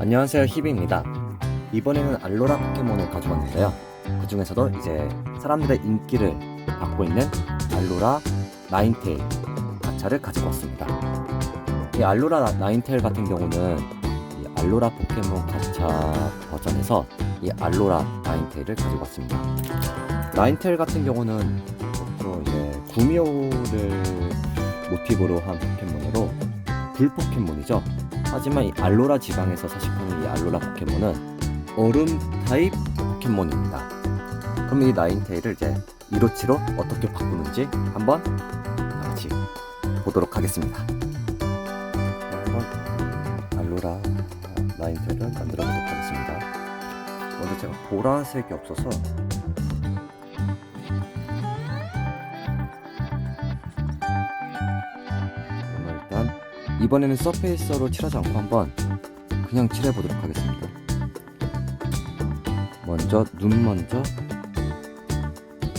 안녕하세요 히비입니다. 이번에는 알로라 포켓몬을 가져왔는데요. 그 중에서도 이제 사람들의 인기를 받고 있는 알로라 나인테일 가차를 가지고 왔습니다. 이 알로라 나- 나인테일 같은 경우는 이 알로라 포켓몬 가차 버전에서 이 알로라 나인테일을 가지고 왔습니다. 나인테일 같은 경우는 보통 이제 구미호를 모티브로 한 포켓몬으로 불 포켓몬이죠 하지만 이 알로라 지방에서 서식하는 이 알로라 포켓몬은 얼음 타입 포켓몬입니다. 그럼 이 나인테일을 이제 이로치로 어떻게 바꾸는지 한번 다 같이 보도록 하겠습니다. 한번 알로라 나인테일을 만들어 보도록 하겠습니다. 먼저 제가 보라색이 없어서 이번에는 서페이서로 칠하지 않고 한번 그냥 칠해보도록 하겠습니다. 먼저 눈 먼저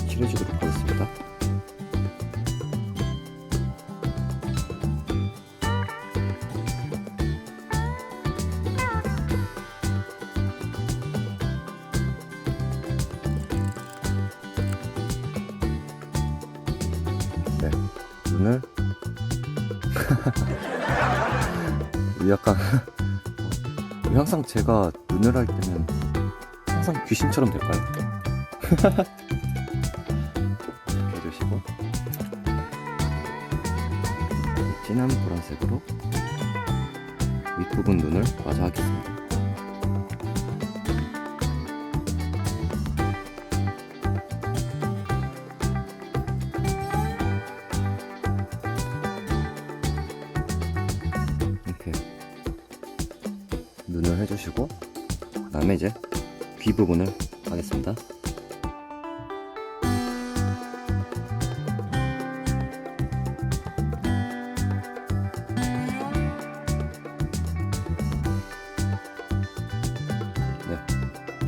칠해주도록 하겠습니다. 네, 눈을 약간 항상 제가 눈을 할 때는 항상 귀신처럼 될까요? 이렇게 해주시고 진한 보라색으로 윗부분 눈을 마저 하겠습니다. 다음에 이제 귀 부분을 하겠습니다. 네,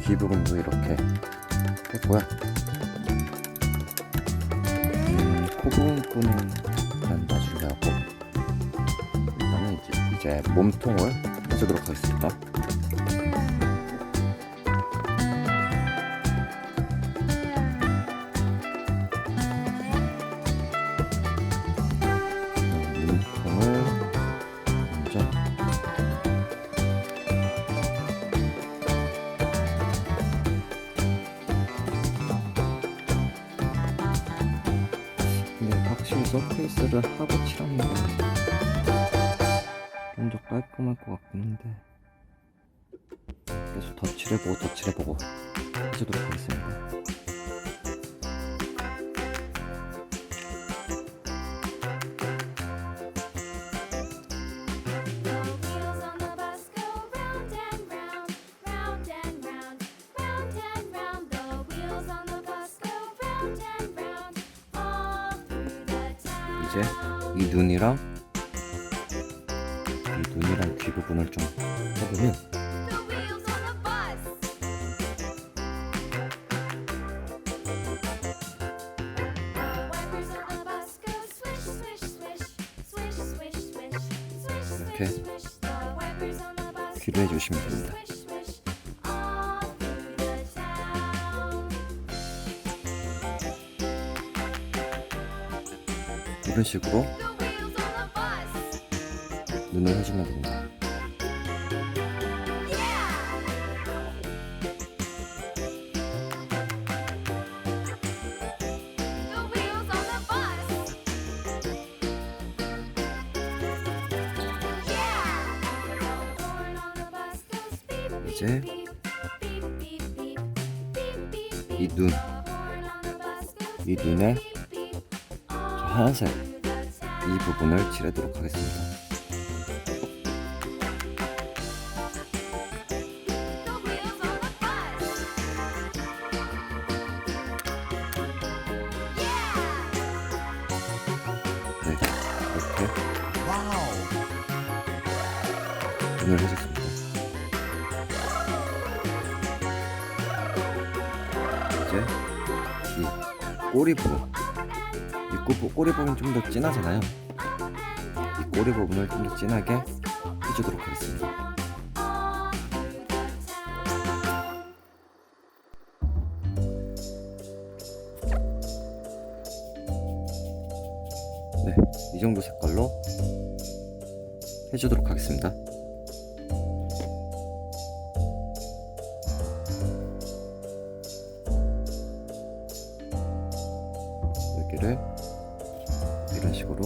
귀 부분도 이렇게 했고요. 음, 코 부분은 그냥 나중에 하고 일단은 이제, 이제 몸통을 해주도록 하겠습니다. 깔끔할 것 같긴 한데 계속 더 칠해 보고 더 칠해 보고 해주도록 하겠습니다. 이제 이 눈이랑 이 귀 부분을 좀 해보면 이렇게 귀를 해주시면 됩니다. 이런 식으로. 눈을 해주면 됩니다. 이제. 이 눈, 이 눈에 저 하얀색 이. 부분을 칠해도록 하겠습니다. 네, 이렇게 눈을 해줬습니다. 꼬리 부분. 이 꼬리 부분 좀 더 진하잖아요. 이 꼬리 부분을 좀 더 진하게 해주도록 하겠습니다. 네, 이 정도 색깔로 해주도록 하겠습니다. 이런 식으로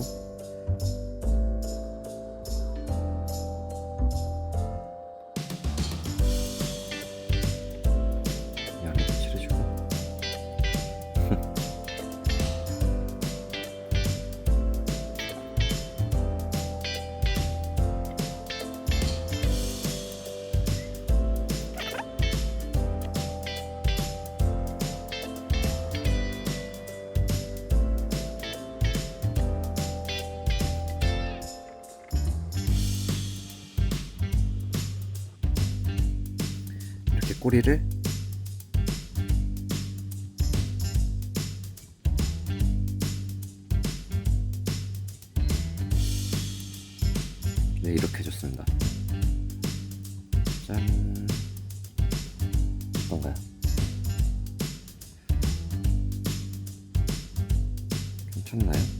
꼬리를 네 이렇게 해줬습니다 짠 어떤가요? 괜찮나요?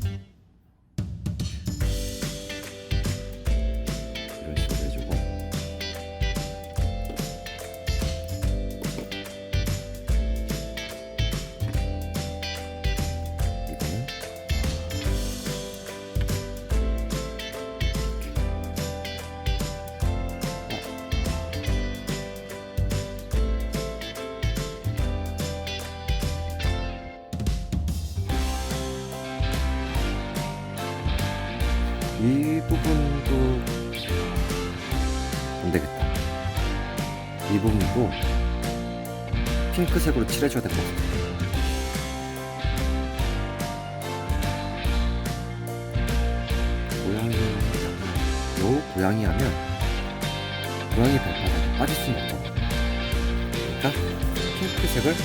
이 부분도 안 되겠다. 이 부분도 핑크색으로 칠해줘야 될 것 같아. 고양이, 요 고양이 하면 고양이 발바닥에 빠질 수는 없죠. 그러니까 핑크색을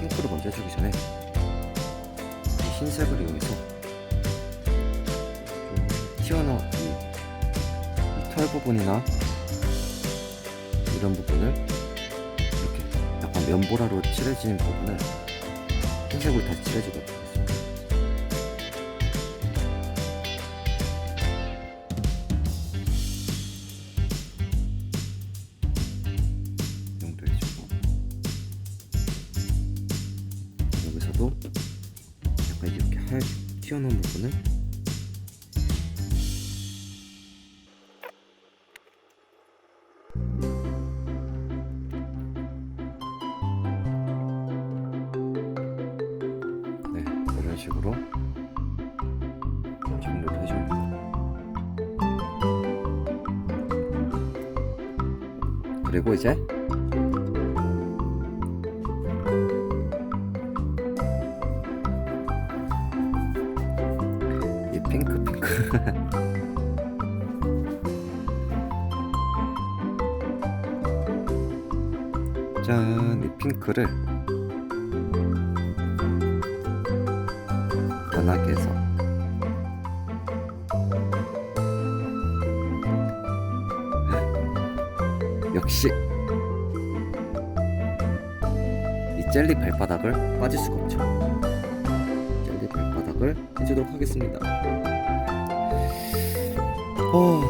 핑크를 먼저 해주기 전에 이 흰색을 이용해서 좀 튀어나온 이, 이털 부분이나 이런 부분을 이렇게 약간 면보라로 칠해진 부분을 흰색으로 다시 해주고 여기서도 약간 이렇게 하얗게 튀어나온 부분을 식으로 정리를 해줍니다. 그리고 이제 이 핑크 핑크. 짠, 이 핑크를 해서 역시 이 젤리 발바닥을 빠질 수가 없죠. 젤리 발바닥을 해주도록 하겠습니다. 어,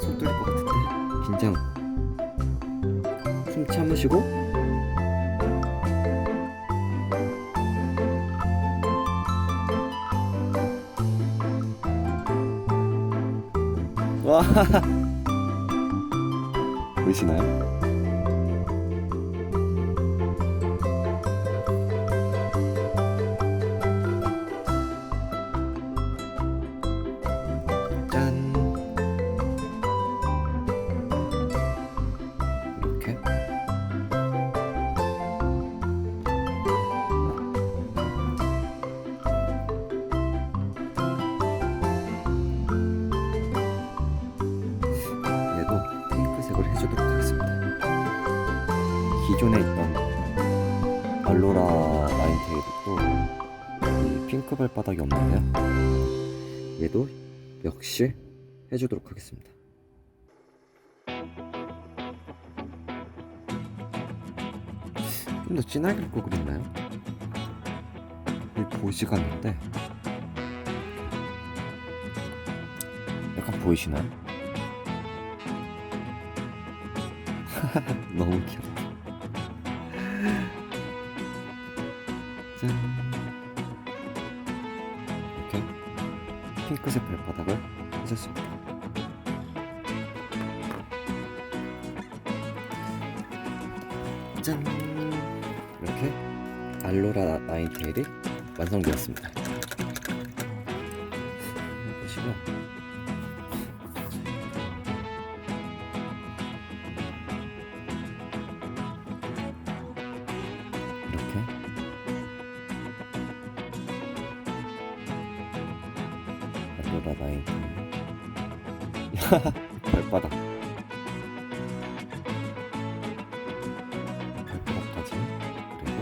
손 떨릴 것 같은데 긴장. 숨 참으시고 보이시나요? 핑크 발바닥이 없는데요. 얘도 역시 해주도록 하겠습니다. 좀 더 진하게 할거 그랬나요? 이 보지가 않는데 보이시나요? 너무 귀엽다. 짠. 핑크색 발바닥을 해줬습니다. 짠. 이렇게 알로라 나인테일이 완성되었습니다. 보시면 나인테일 발바닥. 발바닥까지. 그리고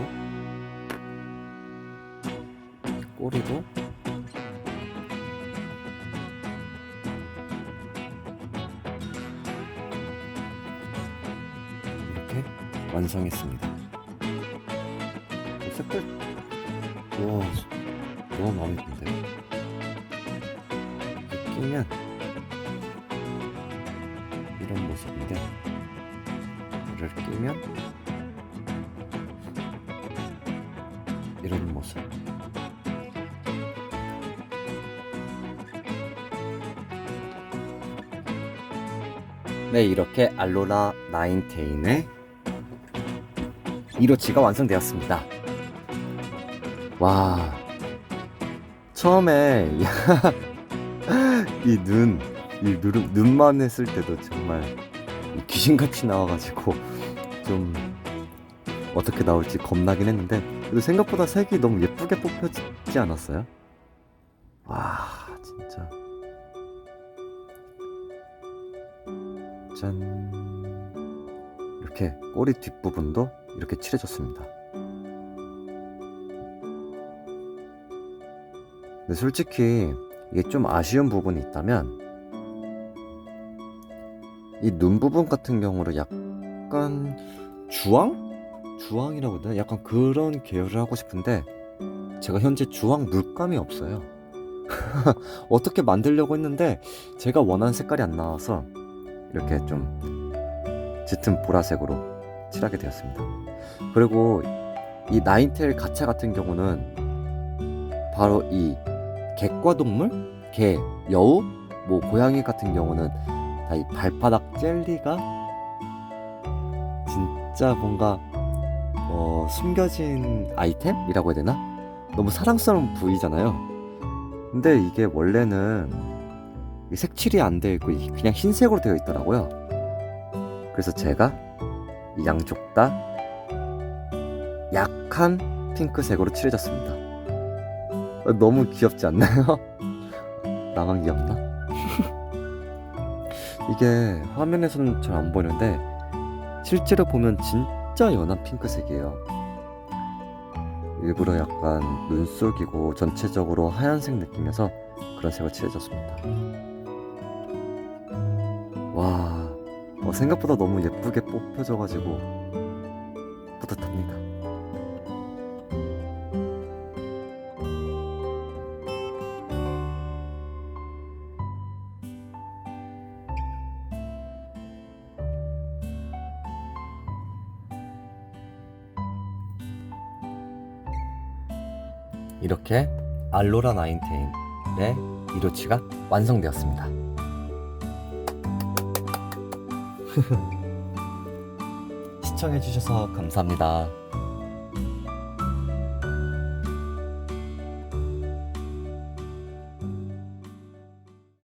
꼬리도. 이렇게 완성했습니다. 어, 색깔. 와 너무 마음에 이렇게 끼면 이런 모습인데 이를 끼면 이런 모습. 네 이렇게 알로라 나인테인의 이로치가 완성되었습니다. 와 처음에 이 눈, 이 눈, 눈만 했을 때도 정말 귀신같이 나와가지고 좀 어떻게 나올지 겁나긴 했는데 그래도 생각보다 색이 너무 예쁘게 뽑혀지지 않았어요? 와 진짜. 짠. 이렇게 꼬리 뒷부분도 이렇게 칠해줬습니다. 근데 솔직히 이게 좀 아쉬운 부분이 있다면 이 눈 부분 같은 경우로 약간 주황? 주황이라고 해야 되나? 약간 그런 계열을 하고 싶은데 제가 현재 주황 물감이 없어요 어떻게 만들려고 했는데 제가 원하는 색깔이 안 나와서 이렇게 좀 짙은 보라색으로 칠하게 되었습니다 그리고 이 나인텔 가차 같은 경우는 바로 이 객과 동물, 개, 여우, 뭐 고양이 같은 경우는 다 이 발바닥 젤리가 진짜 뭔가 어, 숨겨진 아이템이라고 해야 되나? 너무 사랑스러운 부위잖아요. 근데 이게 원래는 이 색칠이 안 되어 있고 이- 그냥 흰색으로 되어 있더라고요. 그래서 제가 이 양쪽 다 약한 핑크색으로 칠해줬습니다. 어, 너무 귀엽지 않나요? 나만 귀엽나? 이게 화면에서는 잘 안 보이는데 실제로 보면 진짜 연한 핑크색이에요. 일부러 약간 눈 속이고 전체적으로 하얀색 느낌이어서 그런 색을 칠해줬습니다. 와, 어, 생각보다 너무 예쁘게 뽑혀져가지고 뿌듯합니다. 이렇게 알로라 나인테인의 이로치가 완성되었습니다. 시청해주셔서 감사합니다.